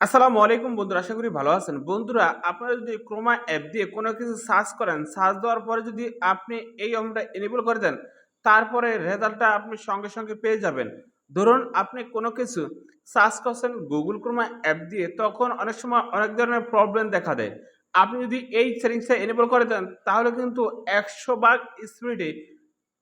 আসসালামু আলাইকুম বন্ধুরা, আশা করি ভালো আছেন। বন্ধুরা, আপনারা যদি ক্রোমা অ্যাপ দিয়ে কোনো কিছু সার্চ করেন সার্চ দেওয়ার পরে যদি আপনি এই অপশনটা এনেবল করে দেন, তারপরে রেজাল্টটা আপনি সঙ্গে সঙ্গে পেয়ে যাবেন। ধরুন আপনি কোনো কিছু সার্চ করছেন গুগল ক্রোমা অ্যাপ দিয়ে, তখন অনেক সময় অনেক ধরনের প্রবলেম দেখা দেয়। আপনি যদি এই সেটিংসটা এনেবল করে দেন, তাহলে কিন্তু একশো ভাগ স্পিডে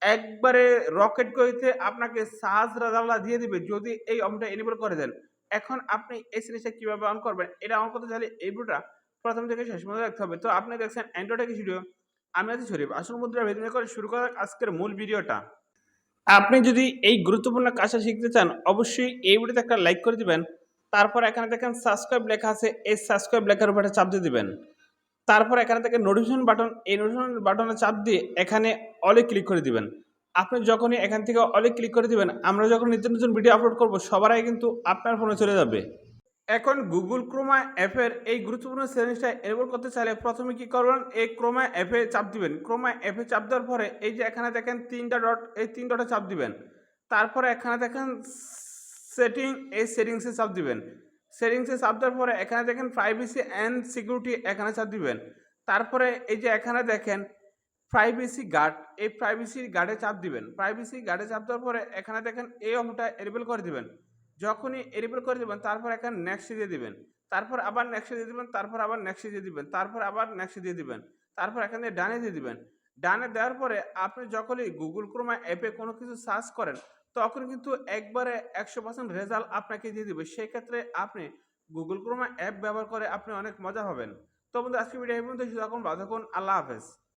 একবারে রকেট গতিতে আপনাকে সার্চ রেজাল্টটা দিয়ে দিবে। যদি এই অপশনটা এনেবল করে দেন এখন আপনি এই জিনিসটা কীভাবে অন করবেন? এটা অন করতে চাইলে এই ভিডিওটা প্রথম থেকে শেষ পর্যন্ত দেখতে হবে। তো আপনি দেখছেন অ্যান্ড্রয়েড ভিডিও আমি আছি শরীফ আসল মুদ্রা ভেতরে করে শুরু করা আজকের মূল ভিডিওটা আপনি যদি এই গুরুত্বপূর্ণ কাজটা শিখতে চান, অবশ্যই এই ভিডিওতে একটা লাইক করে দিবেন। তারপর এখানে দেখেন সাবস্ক্রাইব লেখা আছে, এই সাবস্ক্রাইব লেখার উপরে চাপ দিয়ে দিবেন। তারপর এখানে থেকে নোটিফিকেশন বাটন এই নোটিফিকেশন বাটনে চাপ দিয়ে এখানে অলে ক্লিক করে দিবেন। আপনি যখনই এখান থেকে অলে ক্লিক করে দিবেন, আমরা যখন নিত্য নতুন ভিডিও আপলোড করব, সবার আগে কিন্তু আপনার ফোনে চলে যাবে। এখন গুগল ক্রোমা অ্যাপের এই গুরুত্বপূর্ণ সেটিংসটা এনেবল করতে চাইলে প্রথমে কি করবেন? এই ক্রোমা অ্যাপে চাপ দিবেন। ক্রোমা অ্যাপে চাপ দেওয়ার পরে এই যে এখানে দেখেন তিনটা ডট এই তিন ডটে চাপ দিবেন। তারপরে এখানে দেখেন সেটিং এই সেটিংসে চাপ দিবেন। সেটিংসে চাপ দেওয়ার পরে এখানে দেখেন প্রাইভেসি অ্যান্ড সিকিউরিটি এখানে চাপ দিবেন। তারপরে এই যে এখানে দেখেন প্রাইভেসি গার্ড এই প্রাইভেসি গার্ডে চাপ দিবেন। প্রাইভেসি গার্ডে চাপ দেওয়ার পরে এখানে দেখেন এই অংশটা এরেবল করে দিবেন। যখনই এরেবল করে দিবেন, তারপর এখানে নেক্সট দিয়ে দিবেন। তারপর আবার নেক্সট দিয়ে দিবেন, তারপর আবার নেক্সট দিয়ে দিবেন, তারপর আবার নেক্সট দিয়ে দিবেন, তারপর এখান এখানে ডানে দিয়ে দিবেন। ডানে দেওয়ার পরে আপনি যখনই গুগল ক্রোমা অ্যাপে কোনো কিছু সার্চ করেন, তখন কিন্তু একবারে একশো পার্সেন্ট রেজাল্ট আপনাকে দিয়ে দিবে। সেই ক্ষেত্রে আপনি গুগল ক্রোমা অ্যাপ ব্যবহার করে আপনি অনেক মজা হবেন। তো বন্ধু আজকে ভিডিও এই পর্যন্ত শুধু এখন থাকুন, আল্লাহ হাফেজ।